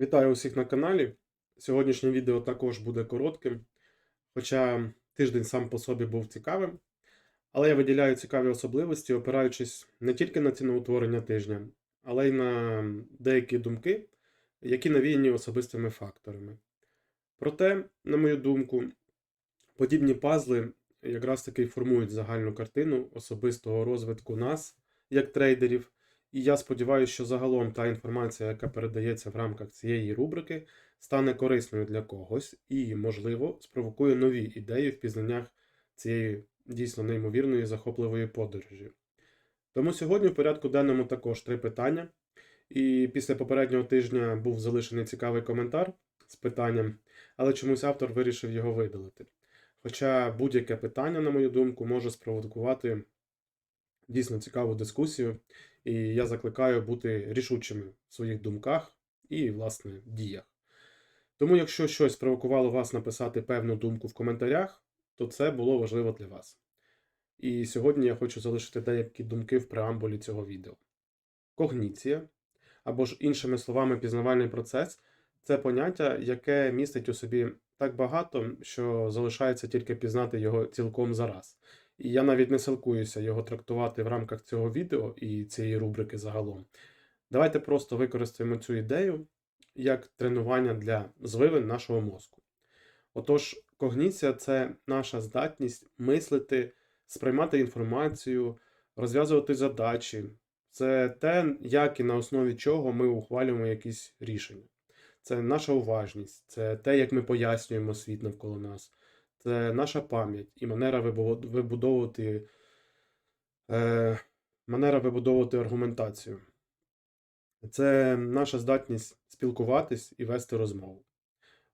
Вітаю усіх на каналі. Сьогоднішнє відео також буде коротким, хоча тиждень сам по собі був цікавим. Але я виділяю цікаві особливості, опираючись не тільки на ціноутворення тижня, але й на деякі думки, які навіяні особистими факторами. Проте, на мою думку, подібні пазли якраз таки формують загальну картину особистого розвитку нас, як трейдерів. І я сподіваюся, що загалом та інформація, яка передається в рамках цієї рубрики, стане корисною для когось і, можливо, спровокує нові ідеї в пізнаннях цієї дійсно неймовірної захопливої подорожі. Тому сьогодні в порядку денному також три питання. І після попереднього тижня був залишений цікавий коментар з питанням, але чомусь автор вирішив його видалити. Хоча будь-яке питання, на мою думку, може спровокувати дійсно цікаву дискусію, і я закликаю бути рішучими в своїх думках і, власне, діях. Тому, якщо щось спровокувало вас написати певну думку в коментарях, то це було важливо для вас. І сьогодні я хочу залишити деякі думки в преамбулі цього відео. Когніція, або ж іншими словами, пізнавальний процес це поняття, яке містить у собі так багато, що залишається тільки пізнати його цілком зараз. І я навіть не силкуюся його трактувати в рамках цього відео і цієї рубрики загалом. Давайте просто використаємо цю ідею як тренування для звивин нашого мозку. Отож, когніція це наша здатність мислити, сприймати інформацію, розв'язувати задачі. Це те, як і на основі чого ми ухвалюємо якісь рішення. Це наша уважність, це те, як ми пояснюємо світ навколо нас, це наша пам'ять і манера вибудовувати, е, манера вибудовувати аргументацію. Це наша здатність спілкуватись і вести розмову.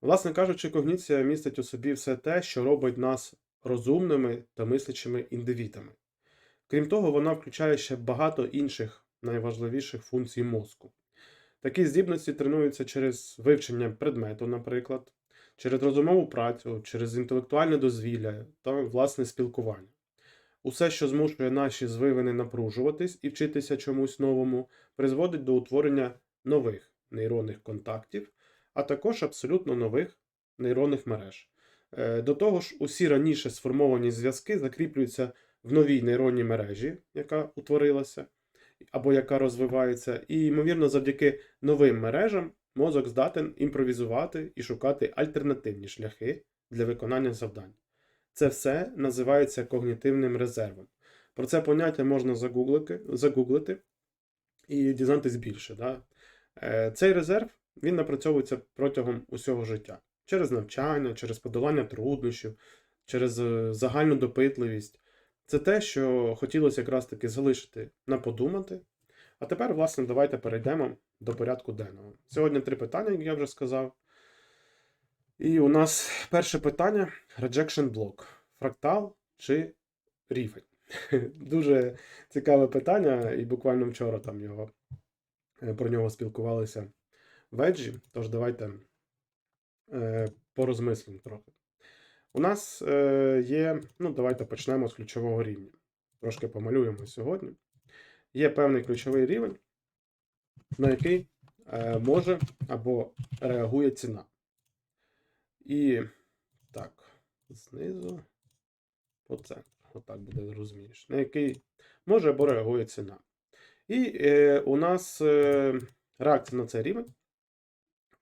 Власне кажучи, когніція містить у собі все те, що робить нас розумними та мислячими індивідами. Крім того, вона включає ще багато інших найважливіших функцій мозку. Такі здібності тренуються через вивчення предмету, наприклад, через розумову працю, через інтелектуальне дозвілля та власне спілкування. Усе, що змушує наші звивини напружуватись і вчитися чомусь новому, призводить до утворення нових нейронних контактів, а також абсолютно нових нейронних мереж. Е, До того ж, усі раніше сформовані зв'язки закріплюються в новій нейронній мережі, яка утворилася або яка розвивається, і, ймовірно, завдяки новим мережам мозок здатен імпровізувати і шукати альтернативні шляхи для виконання завдань. Це все називається когнітивним резервом. Про це поняття можна загуглити, загуглити і дізнатись більше. Да? Е, Цей резерв він напрацьовується протягом усього життя через навчання, через подолання труднощів, через е, загальну допитливість. Це те, що хотілося якраз таки залишити на подумати. А тепер, власне, давайте перейдемо до порядку денного. Сьогодні три питання, як я вже сказав. І у нас перше питання: rejection block. Фрактал чи рівень? Дуже цікаве питання, і буквально вчора там його, е, про нього спілкувалися веджі. Тож давайте е, порозмислимо трохи. У нас е, є, ну давайте почнемо з ключового рівня. Трошки помалюємо сьогодні. Є певний ключовий рівень, на який е, може або реагує ціна. І так, знизу по центру. Отак буде зрозумієш. На який може або реагує ціна. І е, у нас е, реакція на цей рівень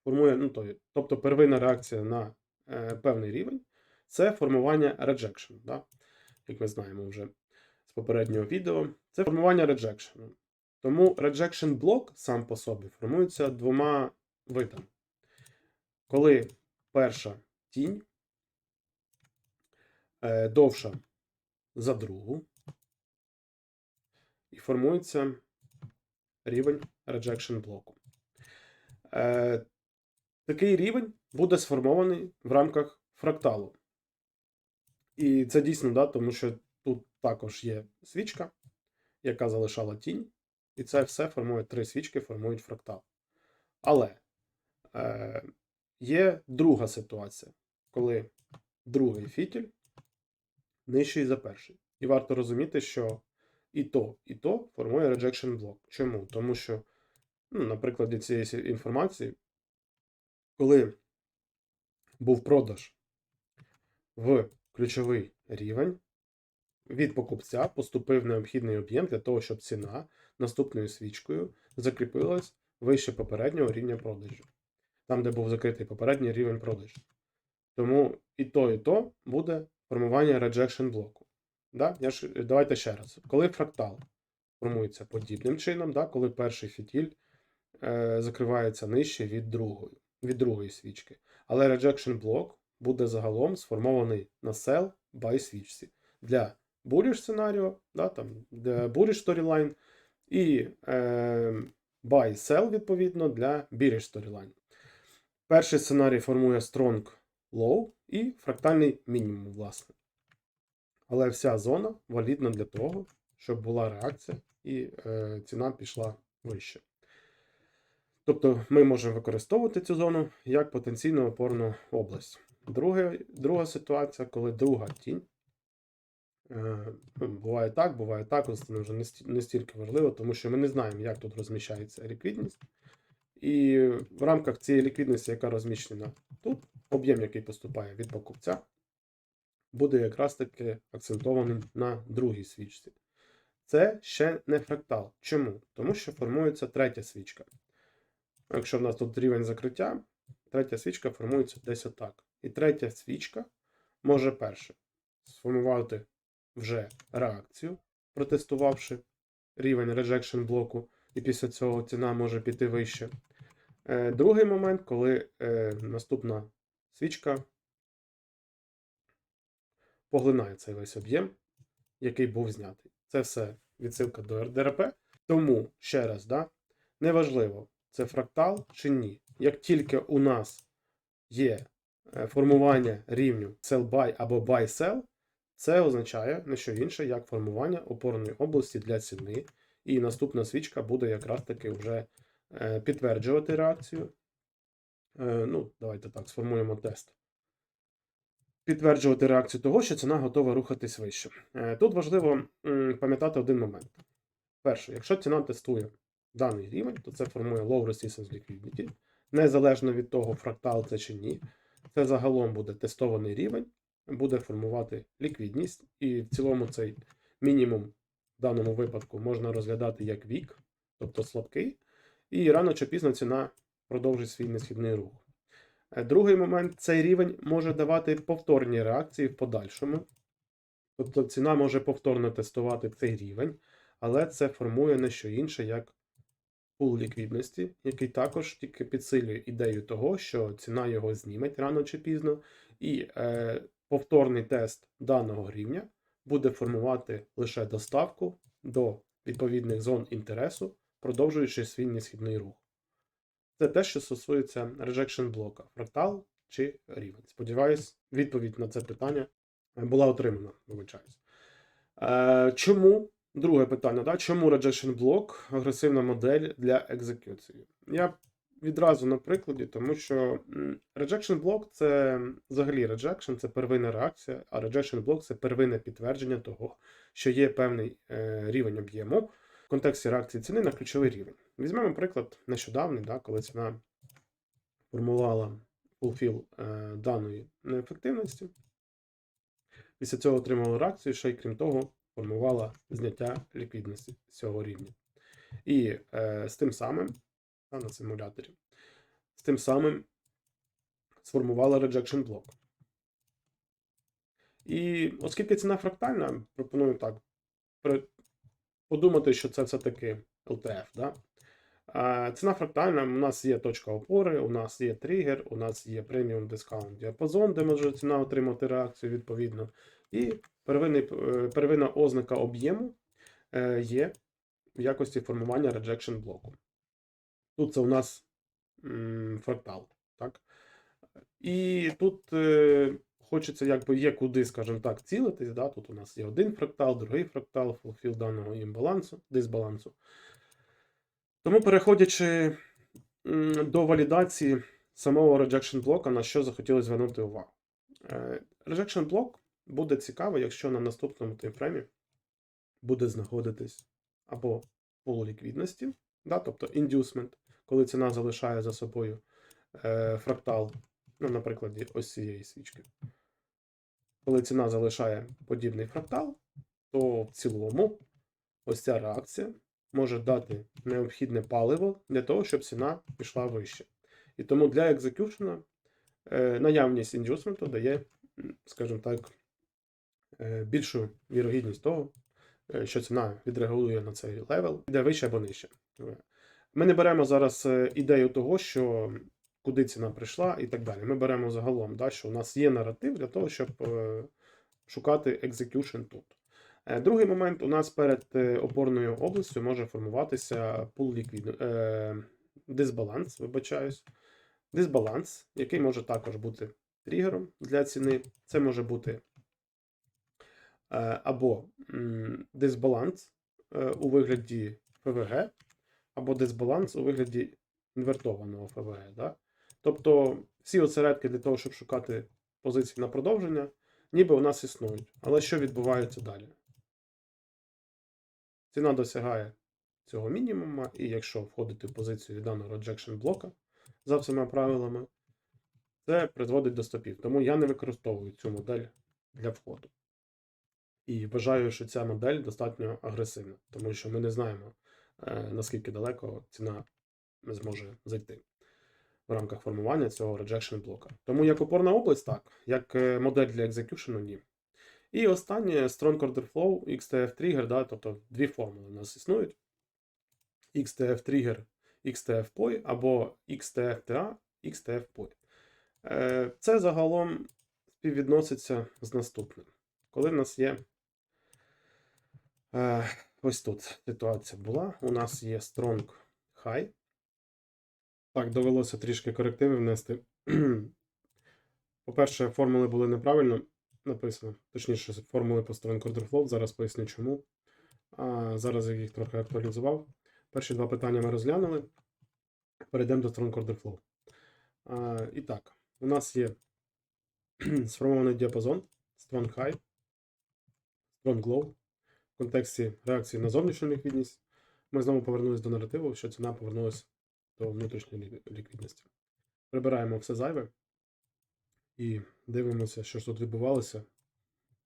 формує, ну, то, тобто первинна реакція на е, певний рівень це формування rejection. Да? Як ми знаємо вже з попереднього відео, це формування rejection. Тому rejection блок сам по собі формується двома видами. Коли перша тінь е, довша за другу, і формується рівень rejection блоку. Е, такий рівень буде сформований в рамках фракталу. І це дійсно, да, тому що також є свічка, яка залишала тінь, і це все формує три свічки, формують фрактал. Але е, є друга ситуація, коли другий фітіль нижчий за перший. І варто розуміти, що і то, і то формує rejection блок. Чому? Тому що, ну, на прикладі цієї інформації коли був продаж в ключовий рівень, від покупця поступив необхідний об'єм для того, щоб ціна наступною свічкою закріпилась вище попереднього рівня продажу, там, де був закритий попередній рівень продажу. Тому і то, і то буде формування rejection блоку. Да? Я ж, давайте ще раз. Коли фрактал формується подібним чином, да? коли перший фітіль е, закривається нижче від другої, від другої свічки. Але rejection блок буде загалом сформований на sell buy свічці для bullish сценаріо, да, там, bullish storyline і е, buy sell, відповідно, для bearish storyline. Перший сценарій формує strong low і фрактальний мінімум, власне. Але вся зона валідна для того, щоб була реакція і е, ціна пішла вище. Тобто ми можемо використовувати цю зону як потенційну опорну область. Друге, друга ситуація, коли друга тінь. Е, буває так, буває так, ось це вже не стільки важливо, тому що ми не знаємо, як тут розміщається ліквідність. І в рамках цієї ліквідності, яка розміщена тут, об'єм, який поступає від покупця, буде якраз таки акцентований на другій свічці. Це ще не фрактал. Чому? Тому що формується третя свічка. Якщо в нас тут рівень закриття, третя свічка формується десь отак. І третя свічка може перше сформувати вже реакцію, протестувавши рівень rejection блоку, і після цього ціна може піти вище. Е, Другий момент, коли е, наступна свічка поглинає цей весь об'єм, який був знятий. Це все відсилка до РДРП. Тому, ще раз, да, неважливо, це фрактал чи ні. Як тільки у нас є е, формування рівню sell-buy або buy-sell, це означає не що інше, як формування опорної області для ціни. І наступна свічка буде якраз таки вже е, підтверджувати реакцію. Е, Ну, давайте так, сформуємо тест. Підтверджувати реакцію того, що ціна готова рухатись вище. Е, Тут важливо пам'ятати один момент. Перше, якщо ціна тестує даний рівень, то це формує low resistance liquidity. Незалежно від того, фрактал це чи ні. Це загалом буде тестований рівень, буде формувати ліквідність, і в цілому цей мінімум в даному випадку можна розглядати як вік, тобто слабкий, і рано чи пізно ціна продовжить свій несхідний рух. Е, Другий момент цей рівень може давати повторні реакції в подальшому. Тобто ціна може повторно тестувати цей рівень, але це формує не що інше, як пул ліквідності, який також тільки підсилює ідею того, що ціна його зніметь рано чи пізно, і е, повторний тест даного рівня буде формувати лише доставку до відповідних зон інтересу, продовжуючи свій несхідний рух. Це те, що стосується rejection блока, фрактал чи рівень. Сподіваюсь, відповідь на це питання була отримана. Вибачаюсь. Е, чому? Друге питання, да? чому rejection блок агресивна модель для екзекюції? Я відразу на прикладі, тому що rejection блок це взагалі rejection, це первинна реакція, а rejection блок це первинне підтвердження того, що є певний е, рівень об'єму в контексті реакції ціни на ключовий рівень. Візьмемо приклад нещодавний, да, коли ціна формувала fulfill е, даної неефективності. Після цього отримала реакцію, ще й крім того, формувала зняття ліквідності з цього рівня. І е, з тим самим на симуляторі, з тим самим сформувала rejection блок. І оскільки ціна фрактальна, пропоную так подумати, що це все-таки LTF. Да? Ціна фрактальна, у нас є точка опори, у нас є тригер, у нас є преміум дискаунт діапазон, де може ціна отримати реакцію відповідно. І е, первинна ознака об'єму е, є в якості формування rejection блоку. Тут це у нас фрактал. Так? І тут е, хочеться, якби є куди, скажімо так, цілитись. Да? Тут у нас є один фрактал, другий фрактал, фулфіл даного імбалансу, дисбалансу. Тому, переходячи до валідації самого rejection блока, на що захотілося звернути увагу. Е, Rejection блок буде цікаво, якщо на наступному таймфреймі буде знаходитись або полу ліквідності, да, тобто inducement, коли ціна залишає за собою е, фрактал, ну, на прикладі ось цієї свічки. Коли ціна залишає подібний фрактал, то в цілому ось ця реакція може дати необхідне паливо для того, щоб ціна пішла вище. І тому для екзекюшена е, наявність індюсменту дає, скажімо так, е, більшу вірогідність того, е, що ціна відрегулює на цей левел, іде вище або нижче. Ми не беремо зараз е, ідею того, що куди ціна прийшла і так далі. Ми беремо загалом, да, що у нас є наратив для того, щоб е, шукати execution тут. Е, Другий момент у нас перед опорною областю може формуватися пул ліквід... дисбаланс, вибачаюсь. Дисбаланс, який може також бути тригером для ціни. Це може бути або дисбаланс у вигляді ФВГ, або дисбаланс у вигляді інвертованого ФВГ. Да? Тобто всі осередки для того, щоб шукати позиції на продовження, ніби у нас існують. Але що відбувається далі? Ціна досягає цього мінімума, і якщо входити в позицію від даного rejection блока за всіма правилами, це призводить до стопів. Тому я не використовую цю модель для входу. І вважаю, що ця модель достатньо агресивна, тому що ми не знаємо, наскільки далеко ціна зможе зайти в рамках формування цього rejection блока. Тому як опорна область, так, як е, модель для екзекюшену, ні. І останнє Strong Order Flow, XTF Trigger, да, тобто дві формули у нас існують. XTF Trigger, XTF POI або XTF TA, XTF POI. Е, Це загалом співвідноситься з наступним. Коли в нас є е, ось тут ситуація була, у нас є Strong High. Так, довелося трішки корективи внести. По-перше, формули були неправильно написано. Точніше, формули по Strong Order Flow. Зараз поясню чому. А, зараз я їх трохи актуалізував. Перші два питання ми розглянули. Перейдемо до Strong Order Flow. А, і так, у нас є сформований діапазон Strong High, Strong Low. Контексті реакції на зовнішню ліквідність. Ми знову повернулися до наративу, що ціна повернулася до внутрішньої ліквідності. Прибираємо все зайве і дивимося, що ж тут відбувалося,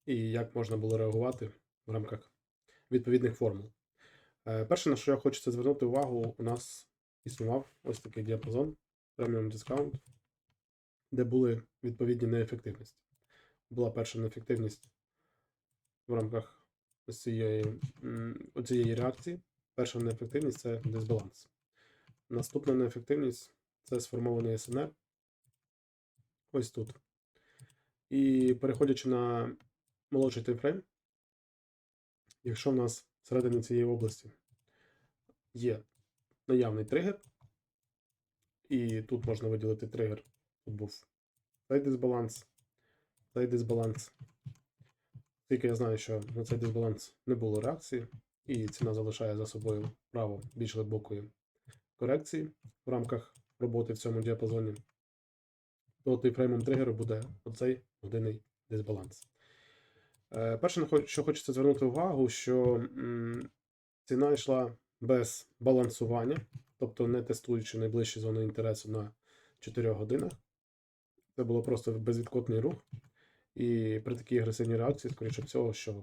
і як можна було реагувати в рамках відповідних формул. Е, Перше, на що я хочу звернути увагу, у нас існував ось такий діапазон Premium Discount, де були відповідні неефективності. Була перша неефективність в рамках ось цієї, м, оцієї реакції. Перша неефективність це дисбаланс. Наступна неефективність це сформований СНР. Ось тут. І переходячи на молодший таймфрейм, якщо в нас всередині цієї області є наявний тригер, і тут можна виділити тригер, тут був цей дисбаланс, цей дисбаланс. Тільки я знаю, що на цей дисбаланс не було реакції, і ціна залишає за собою право більш глибокої корекції в рамках роботи в цьому діапазоні, то таймфреймом тригеру буде оцей годинний дисбаланс. Е, Перше, що хочеться звернути увагу, що ціна йшла без балансування, тобто не тестуючи найближчі зони інтересу на 4 годинах. Це було просто безвідкотний рух. І при такій агресивній реакції, скоріше всього, що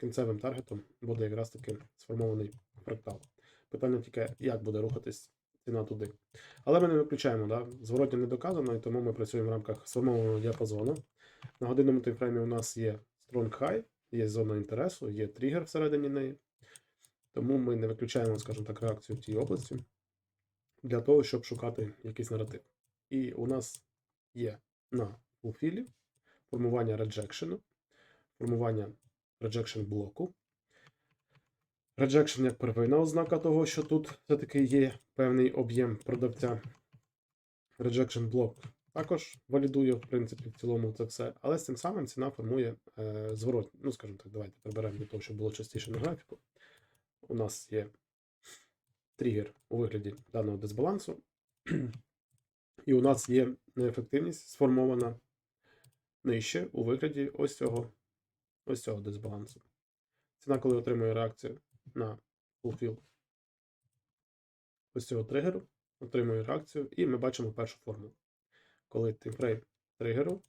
кінцевим таргетом буде якраз таки сформований фрактал. Питання тільки, як буде рухатись ціна туди. Але ми не виключаємо, да? зворотня не доказано, і тому ми працюємо в рамках сформованого діапазону. На годинному таймфреймі у нас є Strong High, є зона інтересу, є тригер всередині неї. Тому ми не виключаємо, скажімо так, реакцію в тій області для того, щоб шукати якийсь наратив. І у нас є на фулфілі формування реджекшену, формування rejection блоку. Rejection як первинна ознака того, що тут все-таки є певний об'єм продавця. Rejection блок також валідує, в принципі, в цілому це все. Але з цим самим ціна формує е, зворот. Ну, скажімо так, давайте приберемо для того, щоб було частіше на графіку. У нас є тригер у вигляді даного дисбалансу. І у нас є неефективність сформована нижче у вигляді ось цього, ось цього дисбалансу. Ціна, коли отримує реакцію на fulfill ось цього тригеру, отримує реакцію, і ми бачимо першу формулу. коли таймфрейм тригеру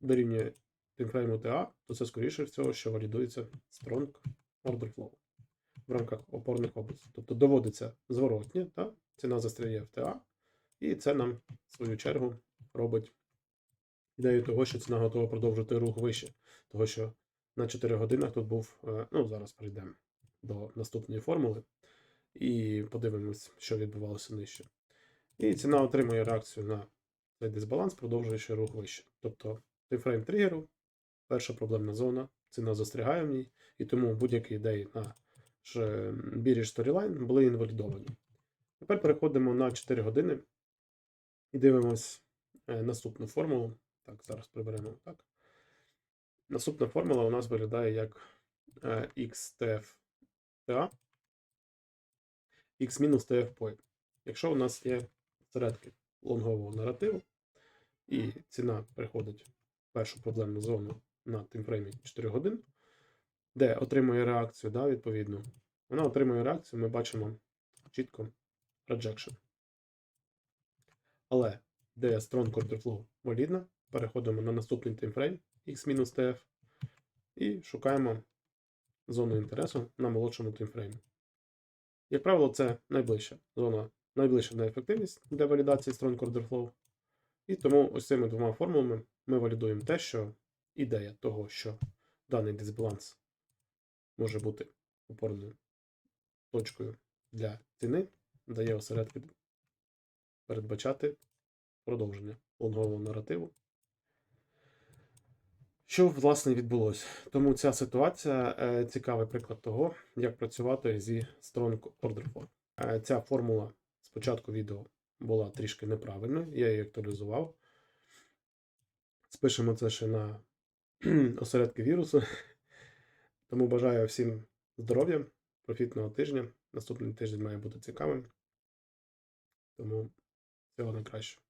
дорівнює таймфрейму TA, то це скоріше всього, що валідується strong order flow в рамках опорних областей. Тобто доводиться зворотнє, та? ціна застряє в TA, і це нам, в свою чергу, робить ідею того, що ціна готова продовжити рух вище. Того, що на 4 годинах тут був, е, ну зараз перейдемо до наступної формули і подивимось, що відбувалося нижче. І ціна отримує реакцію на цей дисбаланс, продовжуючи рух вище. Тобто таймфрейм тригеру, перша проблемна зона, ціна застрягає в ній, і тому будь-які ідеї на біріж сторілайн були інвалідовані. Тепер переходимо на 4 години і дивимось е, наступну формулу. Так, зараз приберемо так. Наступна формула у нас виглядає як е, XTF-TA, X мінус TF point. Якщо у нас є середки лонгового наративу, і ціна переходить в першу проблемну зону на таймфреймі 4 годин, де отримує реакцію, да, відповідно, вона отримує реакцію, ми бачимо чітко rejection. Але де strong order flow валідна, переходимо на наступний таймфрейм X-TF і шукаємо зону інтересу на молодшому таймфреймі. Як правило, це найближча зона, найближча на ефективність для валідації strong order flow. І тому ось цими двома формулами ми валідуємо те, що ідея того, що даний дисбаланс може бути опорною точкою для ціни, дає осередки передбачати продовження лонгового наративу. Що власне відбулося? Тому ця ситуація е, цікавий приклад того, як працювати зі Strong Order Form. Е, ця формула спочатку відео була трішки неправильною, я її актуалізував. Спишемо це ще на осередки вірусу. Тому бажаю всім здоров'я, профітного тижня. Наступний тиждень має бути цікавим. Тому всього найкращого.